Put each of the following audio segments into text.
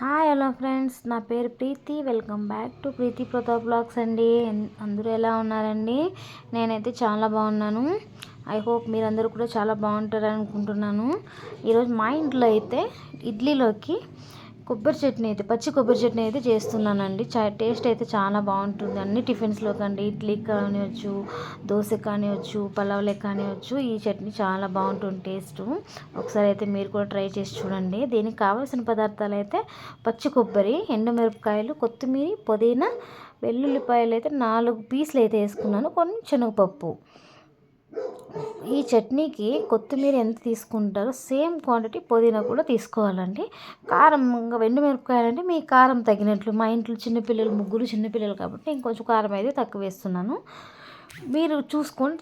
Hi hello friends. నా పేరు Preethi. Welcome back to Preethi Pratap blogs అండి. అందరూ ఎలా ఉన్నారండి? నేనైతే చాలా బాగున్నాను. ఐ హోప్ మీరందరూ కూడా చాలా బాగుంటారని అనుకుంటున్నాను ఈరోజు మా ఇంట్లో అయితే ఇడ్లీలోకి కొబ్బరి చట్నీ అయితే పచ్చి కొబ్బరి చట్నీ అయితే చేస్తున్నానండి. చా టేస్ట్ అయితే చాలా బాగుంటుంది. అన్ని టిఫిన్స్లో కండి ఇడ్లీ కానివచ్చు దోశ కానివచ్చు పలావ్లే కానివచ్చు ఈ చట్నీ చాలా బాగుంటుంది టేస్ట్. ఒకసారి అయితే మీరు కూడా ట్రై చేసి చూడండి. దీనికి కావాల్సిన పదార్థాలు అయితే పచ్చి కొబ్బరి ఎండుమిరపకాయలు కొత్తిమీర పుదీనా వెల్లుల్లిపాయలు అయితే నాలుగు పీసులు అయితే వేసుకున్నాను. కొన్ని శనగపప్పు ఈ చట్నీకి కొత్తిమీర ఎంత తీసుకుంటారో సేమ్ క్వాంటిటీ పుదీనా కూడా తీసుకోవాలండి. కారం ఇంకా వెండి మిరపకాయలు మీ కారం తగినట్లు. మా ఇంట్లో చిన్నపిల్లలు ముగ్గురు చిన్నపిల్లలు కాబట్టి నేను కొంచెం కారం అయితే తక్కువ వేస్తున్నాను. మీరు చూసుకొని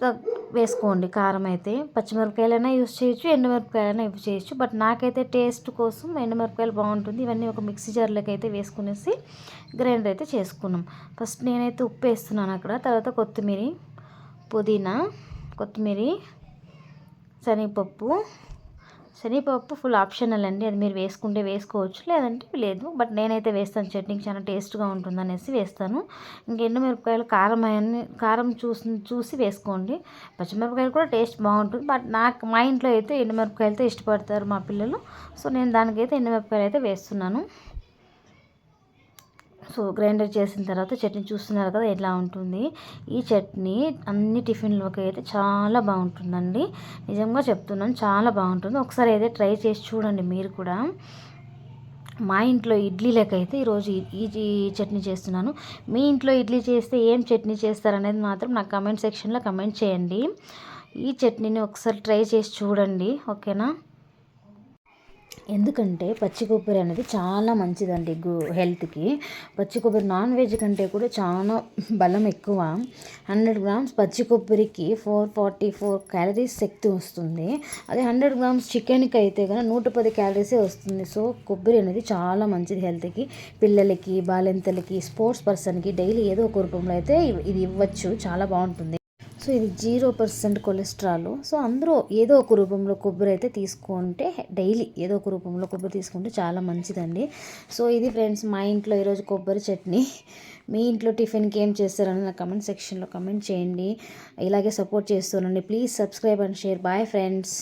వేసుకోండి కారం అయితే. పచ్చిమిరపకాయలైనా యూస్ చేయొచ్చు ఎండుమిరపకాయలైనా యూజ్ చేయొచ్చు. బట్ నాకైతే టేస్ట్ కోసం ఎండుమిరపకాయలు బాగుంటుంది. ఇవన్నీ ఒక మిక్సీ జార్లోకి అయితే వేసుకునేసి గ్రైండర్ అయితే చేసుకున్నాం. ఫస్ట్ నేనైతే ఉప్పు వేస్తున్నాను అక్కడ. తర్వాత కొత్తిమీర పుదీనా కొత్తిమీర శనగపప్పు. శనగపప్పు ఫుల్ ఆప్షనల్ అండి. అది మీరు వేసుకుంటే వేసుకోవచ్చు లేదంటే లేదు. బట్ నేనైతే వేస్తాను. చట్నీకి చాలా టేస్ట్గా ఉంటుంది అనేసి వేస్తాను. ఇంక ఎండుమిరపకాయలు కారం అన్ని కారం చూసి చూసి వేసుకోండి. పచ్చిమిరపకాయలు కూడా టేస్ట్ బాగుంటుంది. బట్ నాకు మా ఇంట్లో అయితే ఎండుమిరపకాయలతో ఇష్టపడతారు మా పిల్లలు. సో నేను దానికైతే ఎండుమిరపకాయలు అయితే వేస్తున్నాను. సో గ్రైండర్ చేసిన తర్వాత చట్నీ చూస్తున్నారు కదా ఎలా ఉంటుంది. ఈ చట్నీ అన్ని టిఫిన్లోకి అయితే చాలా బాగుంటుందండి. నిజంగా చెప్తున్నాను చాలా బాగుంటుంది. ఒకసారి అయితే ట్రై చేసి చూడండి మీరు కూడా. మా ఇంట్లో ఇడ్లీ లెక్క అయితే ఈరోజు ఈ చట్నీ చేస్తున్నాను. మీ ఇంట్లో ఇడ్లీ చేస్తే ఏం చట్నీ చేస్తారనేది మాత్రం నాకు కమెంట్ సెక్షన్లో కమెంట్ చేయండి. ఈ చట్నీని ఒకసారి ట్రై చేసి చూడండి ఓకేనా? ఎందుకంటే పచ్చి కొబ్బరి అనేది చాలా మంచిదండి గు హెల్త్కి. పచ్చి కొబ్బరి నాన్ వెజ్ కంటే కూడా చాలా బలం ఎక్కువ. హండ్రెడ్ గ్రామ్స్ పచ్చి కొబ్బరికి ఫోర్ ఫార్టీ ఫోర్ క్యాలరీస్ శక్తి వస్తుంది. అదే హండ్రెడ్ గ్రామ్స్ చికెన్కి అయితే కనుక నూట పది క్యాలరీసే వస్తుంది. సో కొబ్బరి అనేది చాలా మంచిది హెల్త్కి. పిల్లలకి బాలింతలకి స్పోర్ట్స్ పర్సన్కి డైలీ ఏదో ఒక రూపంలో అయితే ఇది ఇవ్వచ్చు. చాలా బాగుంటుంది. సో ఇది జీరో పర్సెంట్ కొలెస్ట్రాల్. సో అందరూ ఏదో ఒక రూపంలో కొబ్బరి అయితే తీసుకుంటే డైలీ ఏదో ఒక రూపంలో కొబ్బరి తీసుకుంటే చాలా మంచిదండి. సో ఇది ఫ్రెండ్స్ మా ఇంట్లో ఈరోజు కొబ్బరి చట్నీ. మీ ఇంట్లో టిఫిన్కి ఏం చేస్తారని నా కమెంట్ సెక్షన్లో కమెంట్ చేయండి. ఇలాగే సపోర్ట్ చేస్తానండి. Please subscribe and share. Bye friends.